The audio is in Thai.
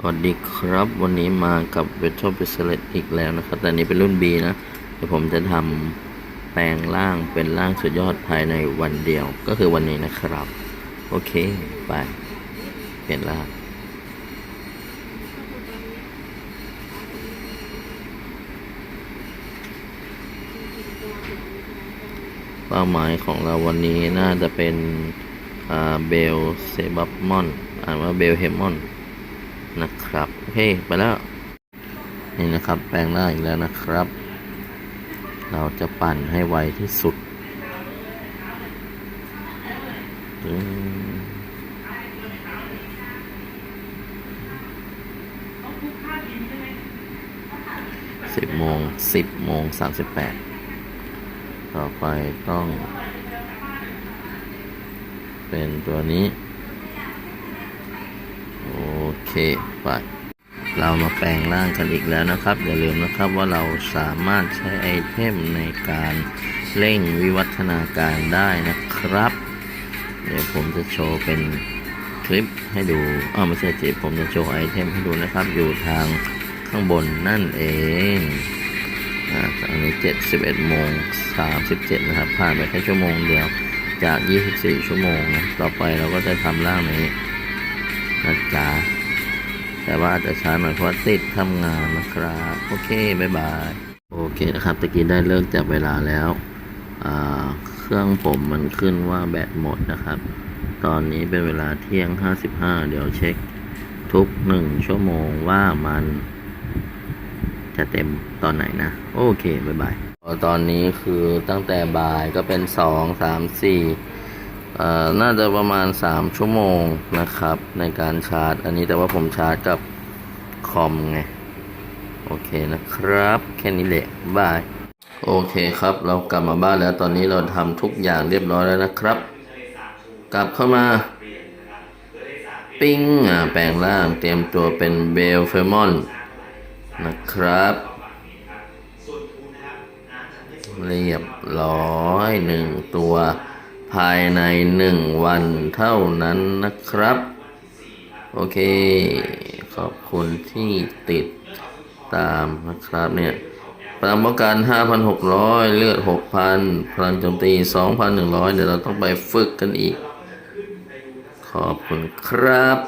สวัสดีครับวันนี้มากับ v i r t u a l b r a c e l e t อีกแล้วนะครับ แต่นนี้เป็นรุ่น B นะ เดี๋ยวผมจะทำแปลงร่างเป็นร่างสุดยอดภายในวันเดียว ก็คือวันนี้นะครับ โอเค ไป เปลี่ยนร่างเป้าหมายของเราวันนี้น่าจะเป็นเบลเซบับมอน อ่านว่าเบลเฮมอน นะครับโอเคไปแล้วนี่นะครับ แปลงร่าอีกแล้วนะครับ เราจะปั่นให้ไวที่สุดสิบโมงสิบโมงสามสิบแปดต่อไปต้อง เป็นตัวนี้ เคไปเรามาแปลงร่างกันอีกแล้วนะครับ อย่าลืมนะครับว่าเราสามารถใช้ไอเทมในการเร่งวิวัฒนาการได้นะครับ เดี๋ยวผมจะโชว์เป็นคลิปให้ดูอ้าวไม่ใช่จิผมจะโชว์ไอเทมให้ดูนะครับ อยู่ทางข้างบนนั่นเองอ่าตอนนี้เจ็ดสิบเอ็ดโมงสามสิบเจ็ดนะครับ ผ่านไปแค่ชั่วโมงเดียวจากยี่สิบสี่ชั่วโมงนะต่อไปเราก็จะทำร่างนี้นะจ๊ะ แต่ว่าอาจจะช้าหน่อยเพราะติดทำงานนะครับ โอเคบ๊ายบายโอเคนะครับตะกี้ได้เลิกจับเวลาแล้วอ่าเครื่องผมมันขึ้นว่าแบตหมดนะครับ ตอนนี้เป็นเวลาเที่ยง 55 เดี๋ยวเช็คทุกหนึ่งชั่วโมงว่ามันจะเต็มตอนไหนนะ โอเคบ๊ายบายตอนนี้คือตั้งแต่บ่ายก็เป็น 2 3 4เอ่อ น่าจะประมาณ 3 ชั่วโมงนะครับ ในการชาร์จ อันนี้แต่ว่าผมชาร์จกับคอมไง โอเคนะครับ แค่นี้แหละบาย โอเคครับ เรากลับมาบ้านแล้วตอนนี้เราทำทุกอย่างเรียบร้อยแล้วนะครับ กลับเข้ามาปิ้งอ่าแปลงร่างเตรียมตัวเป็นเบลเฟมอนนะครับเรียบร้อยหนึ่งตัว ภายในหนึ่งวันเท่านั้นนะครับ โอเค ขอบคุณที่ติดตามนะครับเนี่ยพลังป้องกัน 5,600 เลือด 6,000 พลังโจมตี 2,100 เดี๋ยวเราต้องไปฝึกกันอีก ขอบคุณครับ